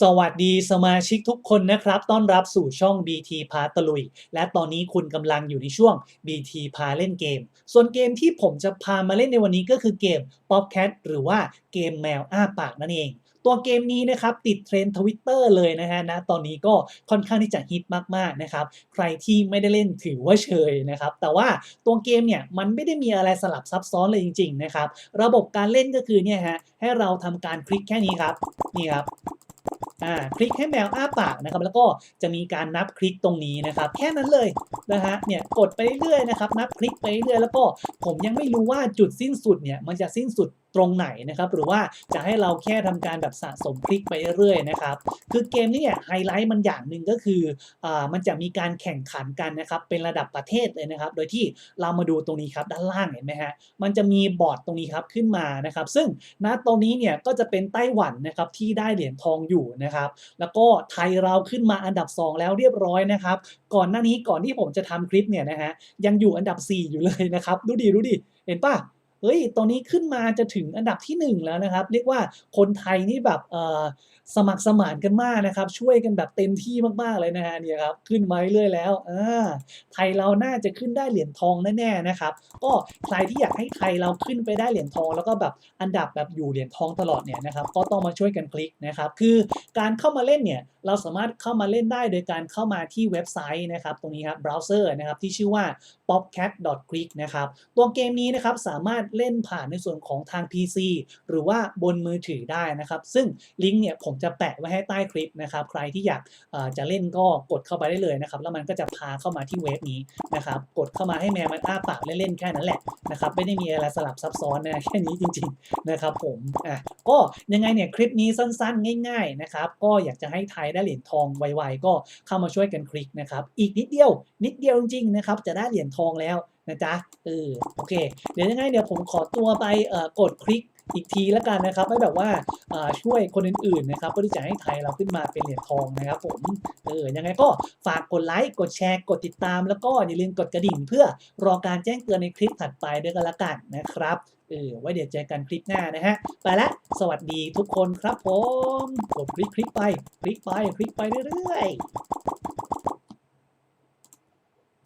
สวัสดีสมาชิกทุกคนนะครับ ต้อนรับสู่ช่อง BT พาตะลุย และตอนนี้คุณกำลังอยู่ในช่วง BT พาเล่นเกม ส่วนเกมที่ผมจะพามาเล่นในวันนี้ก็คือเกม Popcat หรือว่าเกมแมวอ้าปากนั่นเอง ตัวเกมนี้นะครับ ติดเทรนด์ทวิตเตอร์เลยนะฮะนะตอนนี้ก็ค่อนข้างที่จะฮิตมากๆนะครับ ใครที่ไม่ได้เล่นถือว่าเชยนะครับ แต่ว่าตัวเกมเนี่ยมันไม่ได้มีอะไรสลับซับซ้อนเลยจริง ๆ นะครับ ระบบการเล่นก็คือเนี่ยฮะให้เราทำการคลิกแค่นี้ครับนี่ครับ อ่าคลิกให้แมวอ้าปากนะครับแล้วก็จะมีการนับคลิกตรงนี้นะครับ แค่นั้นเลยนะฮะเนี่ยกดไปเรื่อยๆนะครับนับคลิกไปเรื่อยแล้วก็ผมยังไม่รู้ว่าจุดสิ้นสุดเนี่ยมันจะสิ้นสุด ตรงไหนนะครับ หรือว่าจะให้เราแค่ทำการแบบสะสมคลิกไปเรื่อยๆนะครับ คือเกมนี้เนี่ยไฮไลท์มันอย่างหนึ่งก็คืออ่ามันจะมีการแข่งขันกันนะครับเป็นระดับประเทศเลยนะครับ โดยที่เรามาดูตรงนี้ครับด้านล่างเห็นไหมฮะมันจะมีบอร์ดตรงนี้ครับขึ้นมานะครับ ซึ่งณตรงนี้เนี่ยก็จะเป็นไต้หวันนะครับที่ได้เหรียญทองอยู่นะครับ แล้วก็ไทยเราขึ้นมาอันดับ 2 แล้วเรียบร้อยนะครับ ก่อนหน้านี้ก่อนที่ผมจะทำคลิปเนี่ยนะฮะยังอยู่อันดับ 4 อยู่เลยนะครับ ดูดิดูดิเห็นปะ เฮ้ยตอนนี้ขึ้นมาจะถึงอันดับที่ 1 แล้วนะครับ เรียกว่าคนไทยนี่แบบสมัครสมานกันมากนะครับ ช่วยกันแบบเต็มที่มากๆเลยนะฮะเนี่ยครับขึ้นมาเรื่อยๆแล้วอ่าไทยเราน่าจะขึ้นได้เหรียญทองแน่ๆนะครับ ก็ใครที่อยากให้ไทยเราขึ้นไปได้เหรียญทอง แล้วก็แบบอันดับแบบอยู่เหรียญทองตลอดเนี่ยนะครับ ก็ต้องมาช่วยกันคลิกนะครับ คือการเข้ามาเล่นเนี่ยเราสามารถเข้ามาเล่นได้โดยการเข้ามาที่เว็บไซต์นะครับ ตรงนี้ครับเบราว์เซอร์นะครับที่ชื่อว่า popcat.click นะครับตัวเกมนี้นะครับสามารถเล่นผ่านในส่วนของทาง PC หรือว่าบนมือถือได้นะครับ ซึ่งลิงก์เนี่ยผมจะแปะไว้ให้ใต้คลิปนะครับ ใครที่อยากจะเล่นก็กดเข้าไปได้เลยนะครับ แล้วมันก็จะพาเข้ามาที่เว็บนี้นะครับ กดเข้ามาให้แมวมันอ้าปากเล่นๆแค่นั้นแหละนะครับ ไม่ได้มีอะไรสลับซับซ้อนนะแค่นี้จริง ๆนะครับ ผมอะก็ยังไงเนี่ยคลิปนี้สั้นๆ ง่าย ๆนะครับ ก็อยากจะให้ไทยได้เหรียญทองไวๆก็เข้ามาช่วยกันคลิกนะครับ อีกนิดเดียว นิดเดียวจริงๆนะครับ จะได้เหรียญทองแล้ว นะจ๊ะเออโอเค เดี๋ยวยังไงเดี๋ยวผมขอตัวไปเอ่อกดคลิกอีกทีแล้วกันนะครับไม่แบบว่าช่วยคนอื่นๆนะครับเพื่อที่จะให้ไทยเราขึ้นมาเป็นเหรียญทองนะครับผมเออยังไงก็ฝากกดไลค์กดแชร์กดติดตาม แล้วก็อย่าลืมกดกระดิ่ง เพื่อรอการแจ้งเตือนในคลิปถัดไปด้วยกันละกันนะครับเออไว้เดี๋ยวเจอกันคลิปหน้านะฮะไปละสวัสดีทุกคนครับผมกดคลิกคลิกไป คลิกไปคลิกไปเรื่อยๆ